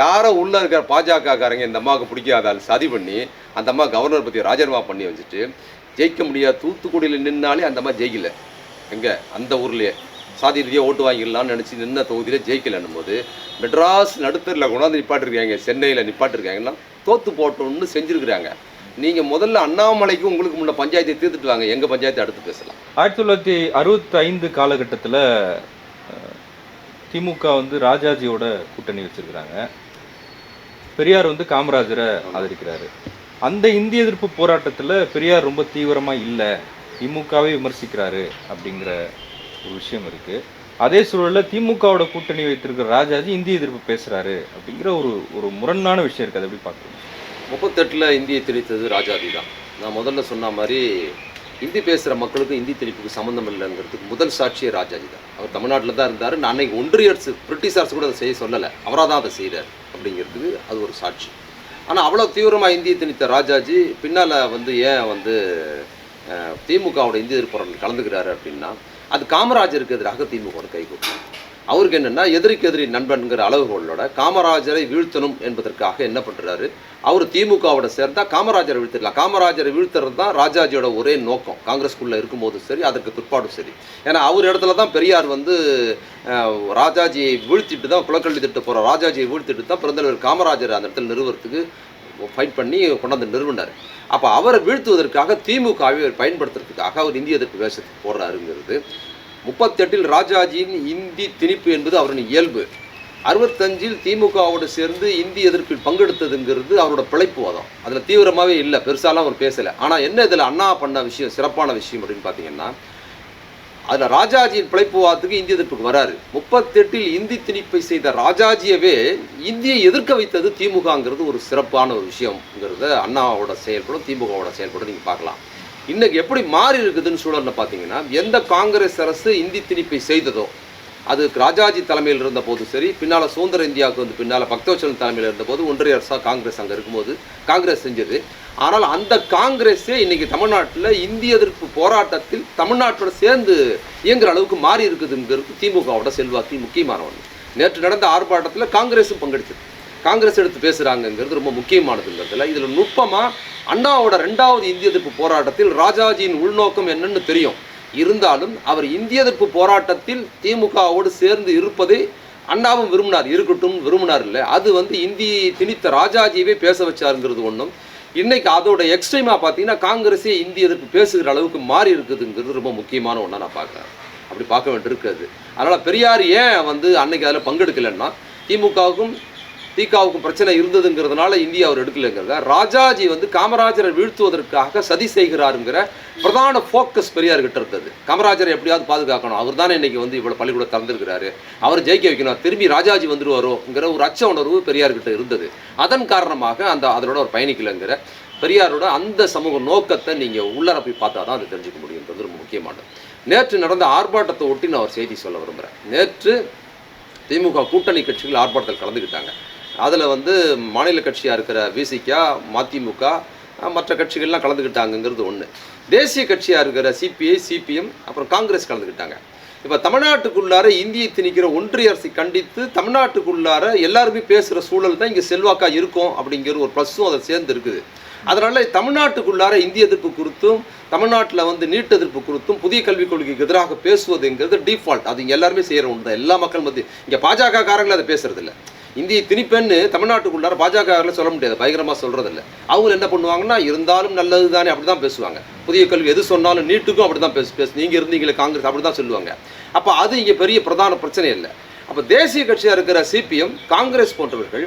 யாரோ உள்ளே இருக்கிற பாஜகக்காரங்க இந்த அம்மாவுக்கு பிடிக்காதால் சதி பண்ணி அந்த அம்மா கவர்னர் பற்றி ராஜினாமா பண்ணி வச்சுட்டு ஜெயிக்க முடியாது தூத்துக்குடியில் நின்னாலே அந்த அம்மா ஜெயிக்கல. எங்கே? அந்த ஊர்லேயே. சாதி ரீதியாக ஓட்டு வாங்கிடலாம்னு நினச்சி நின்ன தொகுதியில் ஜெயிக்கலன்னும் போது மெட்ராஸ் நடுத்தரில் கொண்டாந்து நிப்பாட்டிருக்காங்க சென்னையில் நிப்பாட்டிருக்காங்கன்னா தோற்று போட்டோம்னு செஞ்சுருக்குறாங்க. நீங்கள் முதல்ல அண்ணாமலைக்கு உங்களுக்கு முன்ன பஞ்சாயத்தை தீர்த்துட்டு வாங்க. எங்கள் பஞ்சாயத்தை அடுத்து பேசலாம். ஆயிரத்தி தொள்ளாயிரத்தி அறுபத்தி ஐந்து காலகட்டத்தில் திமுக வந்து ராஜாஜியோட கூட்டணி வச்சிருக்கிறாங்க. பெரியார் வந்து காமராஜரை ஆதரிக்கிறாரு. அந்த இந்திய எதிர்ப்பு போராட்டத்தில் பெரியார் ரொம்ப தீவிரமாக இல்லை திமுகவே விமர்சிக்கிறாரு அப்படிங்கிற ஒரு விஷயம் இருக்குது அதே சூழலில் திமுகவோட கூட்டணி வைத்திருக்கிற ராஜாஜி இந்திய எதிர்ப்பு பேசுகிறாரு அப்படிங்கிற ஒரு ஒரு முரணான விஷயம் இருக்குது அதை எப்படி பார்க்குறோம் முப்பத்தெட்டில் இந்தியை திணித்தது ராஜாதி தான். நான் முதல்ல சொன்ன மாதிரி ஹிந்தி பேசுகிற மக்களுக்கும் இந்தி திணிப்புக்கு சம்மந்தம் இல்லைங்கிறதுக்கு முதல் சாட்சியே ராஜாஜி தான். அவர் தமிழ்நாட்டில் தான் இருந்தார். நான் அன்னைக்கு ஒன்றிய அரசு பிரிட்டிஷ் அரசு கூட அதை செய்ய சொல்லலை. அவராக தான் அதை செய்கிறார் அப்படிங்கிறதுக்கு அது ஒரு சாட்சி. ஆனால் அவ்வளோ தீவிரமாக இந்தியை திணித்த ராஜாஜி பின்னால் வந்து ஏன் வந்து திமுகவோட இந்திய எதிர்ப்பு கலந்துக்கிறாரு அப்படின்னா அது காமராஜருக்கு எதிராக திமுக கை கொடுக்கும் அவருக்கு என்னென்னா எதிரிக்கு எதிரி நண்பன்கிற அளவுகளோட காமராஜரை வீழ்த்தணும் என்பதற்காக என்ன பண்ணுறாரு அவர் திமுகவோட சேர்ந்தா காமராஜரை வீழ்த்திடலாம். காமராஜரை வீழ்த்துறது தான் ராஜாஜியோட ஒரே நோக்கம். காங்கிரஸ்குள்ளே இருக்கும்போது சரி அதற்கு பிற்பாடும் சரி. ஏன்னா அவர் இடத்துல தான் பெரியார் வந்து ராஜாஜியை வீழ்த்திட்டு தான் குலக்கல்வி திட்டு போகிற ராஜாஜியை வீழ்த்திட்டு தான் பிறந்தவர் காமராஜர் அந்த இடத்துல நிறுவனத்துக்கு ஃபைட் பண்ணி கொண்டாந்து நிறுவனார். அப்போ அவரை வீழ்த்துவதற்காக திமுகவை பயன்படுத்துறதுக்காக அவர் இந்திய எதிர்ப்பு வேஷத்துக்கு போடுறாருங்கிறது முப்பத்தெட்டில் ராஜாஜியின் இந்தி திணிப்பு என்பது அவரின் இயல்பு. அறுபத்தஞ்சில் திமுகவோடு சேர்ந்து இந்தி எதிர்ப்பில் பங்கெடுத்ததுங்கிறது அவரோட பிழைப்புவாதம் அதில் தீவிரமாகவே இல்லை பெருசாலாம் அவர் பேசலை. ஆனால் என்ன இதில் அண்ணா பண்ண விஷயம் சிறப்பான விஷயம் அப்படின்னு பார்த்தீங்கன்னா அதில் ராஜாஜியின் பிழைப்புவாதத்துக்கு இந்திய எதிர்ப்புக்கு வராரு. முப்பத்தெட்டில் இந்தி திணிப்பை செய்த ராஜாஜியவே இந்தியை எதிர்க்க வைத்தது திமுகங்கிறது ஒரு சிறப்பான ஒரு விஷயம்ங்கிறத அண்ணாவோட செயல்படும் திமுகவோட செயல்படும் நீங்கள் பார்க்கலாம். இன்னைக்கு எப்படி மாறி இருக்குதுன்னு சூழலில் பார்த்தீங்கன்னா எந்த காங்கிரஸ் அரசு இந்தி திணிப்பை செய்ததோ அது ராஜாஜி தலைமையில் இருந்த போதும் சரி பின்னால் சுதந்திர இந்தியாவுக்கு வந்து பின்னால் பக்தவச்சலன் தலைமையில் இருந்தபோது ஒன்றிய அரசாக காங்கிரஸ் அங்கே இருக்கும்போது காங்கிரஸ் செஞ்சது. ஆனால் அந்த காங்கிரஸே இன்னைக்கு தமிழ்நாட்டில் இந்திய எதிர்ப்பு போராட்டத்தில் தமிழ்நாட்டோட சேர்ந்து இயங்குற அளவுக்கு மாறி இருக்குதுங்கிறது திமுகவோட செல்வாக்கு முக்கியமான ஒன்று நேற்று நடந்த ஆர்ப்பாட்டத்தில் காங்கிரஸும் பங்கெடுத்தது. காங்கிரஸ் எடுத்து பேசுகிறாங்கங்கிறது ரொம்ப முக்கியமானதுங்கிறதுல இதில். நுட்பமாக அண்ணாவோட ரெண்டாவது இந்திய எதிர்ப்பு போராட்டத்தில் ராஜாஜியின் உள்நோக்கம் என்னன்னு தெரியும். இருந்தாலும் அவர் இந்திய எதிர்ப்பு போராட்டத்தில் திமுகவோடு சேர்ந்து இருப்பதை அண்ணாவும் விரும்பினார். இருக்கட்டும் விரும்பினார் இல்லை. அது வந்து இந்தி திணித்த ராஜாஜியவே பேச வச்சாருங்கிறது ஒன்றும் இன்னைக்கு அதோட எக்ஸ்ட்ரீமாக பார்த்தீங்கன்னா காங்கிரஸே இந்திய எதிர்ப்பு பேசுகிற அளவுக்கு மாறி இருக்குதுங்கிறது ரொம்ப முக்கியமான ஒன்றா நான் பார்க்குறேன் அப்படி பார்க்க வேண்டியிருக்காது அதனால் பெரியார் ஏன் வந்து அன்னைக்கு அதில் பங்கெடுக்கலைன்னா திமுகவுக்கும் தீகாவுக்கும் பிரச்சனை இருந்ததுங்கிறதுனால இந்தியா அவர் எடுக்கலைங்கிறத ராஜாஜி வந்து காமராஜரை வீழ்த்துவதற்காக சதி செய்கிறாருங்கிற பிரதான ஃபோக்கஸ் பெரியார்கிட்ட இருந்தது. காமராஜரை எப்படியாவது பாதுகாக்கணும். அவர் தானே இன்னைக்கு வந்து இவ்வளோ பள்ளிக்கூடம் திறந்துருக்கிறாரு. அவர் ஜெயிக்க வைக்கணும். திரும்பி ராஜாஜி வந்துருவாரோங்கிற ஒரு அச்ச உணர்வு பெரியார்கிட்ட இருந்தது. அதன் காரணமாக அந்த அதனோட ஒரு பயணிக்கலைங்கிற பெரியாரோட அந்த சமூக நோக்கத்தை நீங்கள் உள்ளர போய் பார்த்தா தான் அது தெரிஞ்சுக்க முடியுன்றது ரொம்ப முக்கியமானது. நேற்று நடந்த ஆர்ப்பாட்டத்தை ஒட்டி நான் ஒரு செய்தி சொல்ல விரும்புகிறேன் நேற்று திமுக கூட்டணி கட்சிகள் ஆர்ப்பாட்டத்தில் கலந்துக்கிட்டாங்க. அதில் வந்து மாநில கட்சியாக இருக்கிற விசிகா மதிமுக மற்ற கட்சிகள்லாம் கலந்துக்கிட்டாங்கங்கிறது ஒன்று தேசிய கட்சியாக இருக்கிற சிபிஐ சிபிஎம் அப்புறம் காங்கிரஸ் கலந்துக்கிட்டாங்க இப்போ தமிழ்நாட்டுக்குள்ளார இந்தியை திணிக்கிற ஒன்றிய அரசை கண்டித்து தமிழ்நாட்டுக்குள்ளார எல்லாருமே பேசுகிற சூழல் தான் இங்கே செல்வாக்காக இருக்கும் அப்படிங்கிற ஒரு ப்ளஸ்ஸும் அதை சேர்ந்து இருக்குது. அதனால் தமிழ்நாட்டுக்குள்ளார இந்திய எதிர்ப்பு குறித்தும் தமிழ்நாட்டில் வந்து நீட் எதிர்ப்பு குறித்தும் புதிய கல்விக் கொள்கைக்கு எதிராக பேசுவதுங்கிறது டிஃபால்ட் அது இங்கே எல்லாருமே செய்கிற ஒன்று தான் எல்லா மக்கள் மத்தியும் இங்கே பாஜக காரங்களும் அதை பேசுறதில்ல. இந்திய திணிப்பெண்ணு தமிழ்நாட்டுக்குள்ளார பாஜக சொல்ல முடியாது பயங்கரமாக சொல்கிறதில்ல அவங்க என்ன பண்ணுவாங்கன்னா இருந்தாலும் நல்லது தானே அப்படி தான் பேசுவாங்க. புதிய கல்வி எது சொன்னாலும் நீட்டுக்கும் அப்படி தான் பேசு பேசு நீங்கள் இருந்தீங்களே காங்கிரஸ் அப்படி தான் சொல்லுவாங்க. அப்போ அது இங்கே பெரிய பிரதான பிரச்சனை இல்லை. அப்போ தேசிய கட்சியாக இருக்கிற சிபிஎம் காங்கிரஸ் போன்றவர்கள்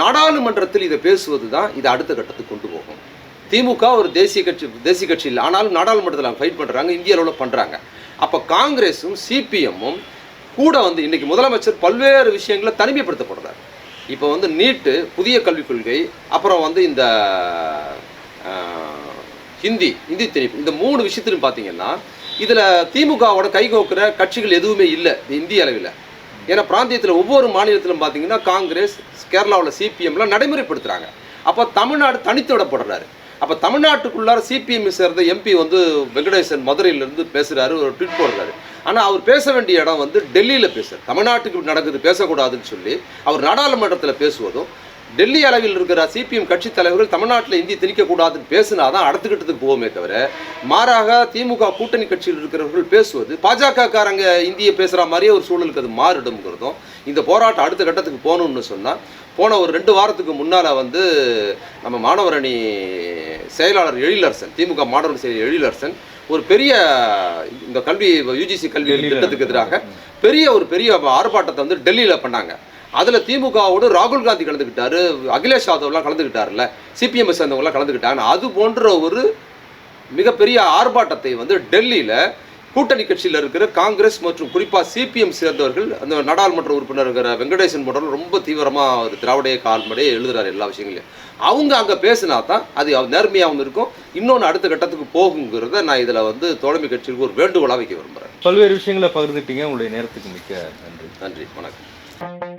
நாடாளுமன்றத்தில் இதை பேசுவது தான் இதை அடுத்த கட்டத்துக்கு கொண்டு போகும். திமுக ஒரு தேசிய கட்சி தேசிய கட்சி இல்லை. ஆனாலும் நாடாளுமன்றத்தில் அவங்க ஃபைட் பண்ணுறாங்க இந்திய அளவில் பண்ணுறாங்க அப்போ காங்கிரஸும் சிபிஎம்மும் கூட வந்து இன்னைக்கு முதலமைச்சர் பல்வேறு விஷயங்களை தனிமைப்படுத்தப்படுறார். இப்போ வந்து நீட்டு புதிய கல்விக் கொள்கை அப்புறம் வந்து இந்த ஹிந்தி ஹிந்தி திணிப்பு இந்த மூணு விஷயத்திலும் பார்த்தீங்கன்னா இதில் திமுகவோட கைகோக்குற கட்சிகள் எதுவுமே இல்லை இந்திய அளவில். ஏன்னா பிராந்தியத்தில் ஒவ்வொரு மாநிலத்திலும் பார்த்தீங்கன்னா காங்கிரஸ் கேரளாவில் சிபிஎம்லாம் நடைமுறைப்படுத்துகிறாங்க அப்போ தமிழ்நாடு தனித்து விடப்படுறாரு. அப்போ தமிழ்நாட்டுக்குள்ளார சிபிஎம் சேர்ந்த எம்பி வந்து வெங்கடேசன் மதுரையிலேருந்து பேசுகிறாரு ஒரு ட்வீட் போடுறாரு. ஆனால் அவர் பேச வேண்டிய இடம் வந்து டெல்லியில் பேசுறாரு தமிழ்நாட்டுக்கு நடக்குது பேசக்கூடாதுன்னு சொல்லி அவர் நாடாளுமன்றத்தில் பேசுவதும் டெல்லி அளவில் இருக்கிற சிபிஎம் கட்சி தலைவர்கள் தமிழ்நாட்டில் இந்தி திணிக்கக்கூடாதுன்னு பேசினா தான் அடுத்த போவோமே தவிர மாறாக திமுக கூட்டணி கட்சியில் இருக்கிறவர்கள் பேசுவது பாஜக காரங்க இந்தியை பேசுகிற மாதிரியே ஒரு சூழலுக்கு அது மாறிடும்ங்கிறதும் இந்த போராட்டம் அடுத்த கட்டத்துக்கு போகணும்னு சொன்னால் போன ஒரு ரெண்டு வாரத்துக்கு முன்னால் வந்து நம்ம மாணவரணி செயலாளர் எழிலரசன் திமுக மாணவர் செயலர் எழிலரசன் ஒரு பெரிய இந்த கல்வி யூஜிசி கல்வி திட்டத்துக்கு எதிராக பெரிய ஒரு பெரிய ஆர்ப்பாட்டத்தை வந்து டெல்லியில் பண்ணாங்க. அதில் திமுகவோடு ராகுல் காந்தி கலந்துக்கிட்டாரு அகிலேஷ் யாதவ்லாம் கலந்துக்கிட்டாருல்ல சிபிஎம் சேர்ந்தவங்களாம் கலந்துக்கிட்டாங்க அது போன்ற ஒரு மிகப்பெரிய ஆர்ப்பாட்டத்தை வந்து டெல்லியில் கூட்டணி கட்சியில் இருக்கிற காங்கிரஸ் மற்றும் குறிப்பாக சிபிஎம் சேர்ந்தவர்கள் அந்த நாடாளுமன்ற உறுப்பினர் இருக்கிற வெங்கடேசன் போன்றவர்கள் ரொம்ப தீவிரமாக ஒரு திராவிடைய கால்மடையே எழுதுறாரு எல்லா விஷயங்களையும். அவங்க அங்கே பேசினா தான் அது நேர்மையாகவும் இருக்கும். இன்னொன்று அடுத்த கட்டத்துக்கு போகுங்கிறத நான் இதில் வந்து தோழமை கட்சிக்கு ஒரு வேண்டுகோளாக வைக்க விரும்புகிறேன் பல்வேறு விஷயங்களை பகிர்ந்துட்டீங்க உங்களுடைய நேரத்துக்கு மிக்க நன்றி. நன்றி. வணக்கம்.